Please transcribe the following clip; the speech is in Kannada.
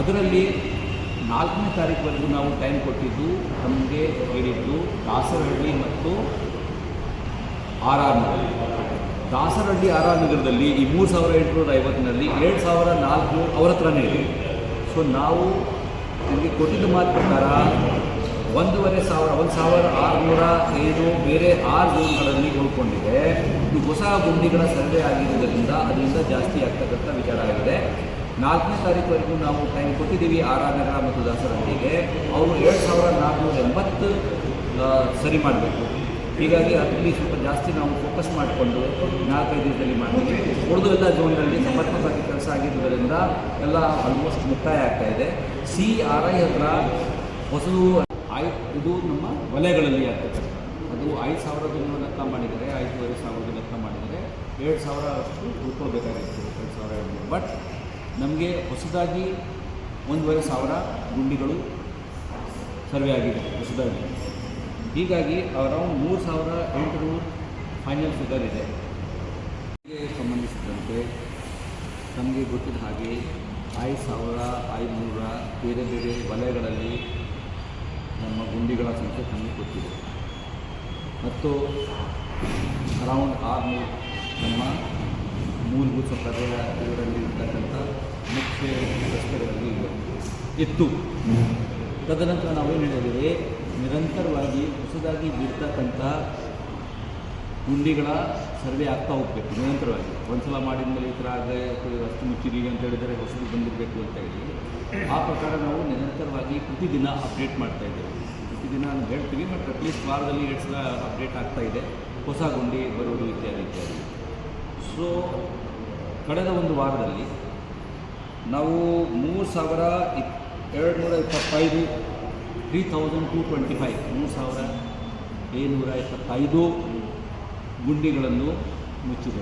ಅದರಲ್ಲಿ ನಾಲ್ಕನೇ ತಾರೀಕುವರೆಗೂ ನಾವು ಟೈಮ್ ಕೊಟ್ಟಿದ್ದು ನಮಗೆ ಹೇಳಿದ್ದು ದಾಸರಹಳ್ಳಿ ಮತ್ತು R R Nagar Dasarahalli R R ನಗರದಲ್ಲಿ ಈ ಮೂರು ಸಾವಿರ ಎಂಟುನೂರ ಐವತ್ತಿನಲ್ಲಿ ಎರಡು ಸಾವಿರ ನಾಲ್ಕುನೂರು ಅವರ ಹತ್ರನೇ ಇದೆ. ಸೊ ನಾವು ನಿಮಗೆ ಕೊಟ್ಟಿದ್ದ ಮಾತು ಪ್ರಕಾರ ಒಂದೂವರೆ ಸಾವಿರ, ಒಂದು ಸಾವಿರ ಆರುನೂರ ಐದು ಬೇರೆ ಆರು ಝೋನ್ಗಳಲ್ಲಿ ಉಳ್ಕೊಂಡಿದೆ. ಇದು ಹೊಸ ಗುಂಡಿಗಳ ಸರ್ವೆ ಆಗಿರುವುದರಿಂದ ಅದರಿಂದ ಜಾಸ್ತಿ ಆಗ್ತಕ್ಕಂಥ ವಿಚಾರ ಆಗಿದೆ. ನಾಲ್ಕನೇ ತಾರೀಕುವರೆಗೂ ನಾವು ಟೈಮ್ ಕೊಟ್ಟಿದ್ದೀವಿ ಆರ್ ಆರ್ ನಗರ ಮತ್ತು ದಾಸರಹಳ್ಳಿಗೆ ಅವರು ಎರಡು ಸಾವಿರ ನಾಲ್ಕುನೂರ ಎಂಬತ್ತು ಸರಿ ಮಾಡಬೇಕು. ಹೀಗಾಗಿ ಅದರಲ್ಲಿ ಸ್ವಲ್ಪ ಜಾಸ್ತಿ ನಾವು ಫೋಕಸ್ ಮಾಡಿಕೊಂಡು ನಾಲ್ಕೈದು ದಿನದಲ್ಲಿ ಮಾಡ್ತೀವಿ. ಉಳಿದು ಎಲ್ಲ ಝೋನ್ನಲ್ಲಿ ಸಮರ್ಪಕವಾಗಿ ಕೆಲಸ ಆಗಿದ್ದರಿಂದ ಎಲ್ಲ ಆಲ್ಮೋಸ್ಟ್ ಮುಕ್ತಾಯ ಆಗ್ತಾ ಇದೆ. ಸಿ ಆರ್ ಐ ಹತ್ರ ಹೊಸದು ಆಯ್, ಇದು ನಮ್ಮ ವಲಯಗಳಲ್ಲಿ ಆಗ್ತದೆ. ಅದು ಐದು ಸಾವಿರದ ಲೆಕ್ಕ ಮಾಡಿದರೆ ಐದೂವರೆ ಸಾವಿರದ ಲೆಕ್ಕ ಮಾಡಿದರೆ ಎರಡು ಸಾವಿರ ಅಷ್ಟು ಉಳ್ಕೋಬೇಕಾಗಿತ್ತು ಎರಡು ಸಾವಿರ ಬಟ್ ನಮಗೆ ಹೊಸದಾಗಿ ಒಂದೂವರೆ ಸಾವಿರ ಗುಂಡಿಗಳು ಸರ್ವೆ ಆಗಿದೆ ಹೊಸದಾಗಿ. ಹೀಗಾಗಿ ಅರೌಂಡ್ ಮೂರು ಸಾವಿರ ಎಂಟುನೂರು ಫೈನಲ್ ಫಿಗರ್ ಇದೆ. ಸಂಬಂಧಿಸಿದಂತೆ ನಮಗೆ ಗೊತ್ತಿದ್ದ ಹಾಗೆ ಐದು ಸಾವಿರ ಐದುನೂರ ಬೇರೆ ಬೇರೆ ವಲಯಗಳಲ್ಲಿ ನಮ್ಮ ಗುಂಡಿಗಳ ಸಂಖ್ಯೆ ನಮಗೆ ಗೊತ್ತಿದೆ. ಮತ್ತು ಅರೌಂಡ್ ಆರುನೂರು ನಮ್ಮ ಮೂಲಭೂತ ಸೌಕರ್ಯ ಇದರಲ್ಲಿ ಇರ್ತಕ್ಕಂಥ ಮುಖ್ಯ ರಸ್ತೆಗಳಲ್ಲಿ ಇತ್ತು ತದನಂತರ ನಾವೇನು ಹೇಳಿದರೆ ನಿರಂತರವಾಗಿ ಹೊಸದಾಗಿ ಬೀರ್ತಕ್ಕಂಥ ಗುಂಡಿಗಳ ಸರ್ವೆ ಆಗ್ತಾ ಹೋಗ್ಬೇಕು, ನಿರಂತರವಾಗಿ. ಒಂದ್ಸಲ ಮಾಡಿದ ಮೇಲೆ ಈ ಥರ ಆಗ ಅಷ್ಟು ಮುಚ್ಚಿರಿ ಅಂತ ಹೇಳಿದರೆ ಹೊಸದು ಬಂದಿರಬೇಕು ಅಂತ ಹೇಳಿ. ಆ ಪ್ರಕಾರ ನಾವು ನಿರಂತರವಾಗಿ ಪ್ರತಿದಿನ ಅಪ್ಡೇಟ್ ಮಾಡ್ತಾ ಇದ್ದೇವೆ. ಪ್ರತಿದಿನ ನಾವು ಹೇಳ್ತೀವಿ ಬಟ್ ಅಟ್ಲೀಸ್ಟ್ ವಾರದಲ್ಲಿ ಎರಡು ಸಲ ಅಪ್ಡೇಟ್ ಆಗ್ತಾ ಇದೆ. ಹೊಸ ಗುಂಡಿ ಬರೋದು ಇತ್ಯಾದಿ. ಕಳೆದ ಒಂದು ವಾರದಲ್ಲಿ ನಾವು ಮೂರು ಸಾವಿರ ಇಪ್, ಎರಡು ನೂರ ಇಪ್ಪತ್ತೈದು three thousand two twenty five ಮೂರು ಸಾವಿರ ಏಳ್ನೂರ ಇಪ್ಪತ್ತೈದು ಗುಂಡಿಗಳನ್ನು ಮುಚ್ಚಿದೆ.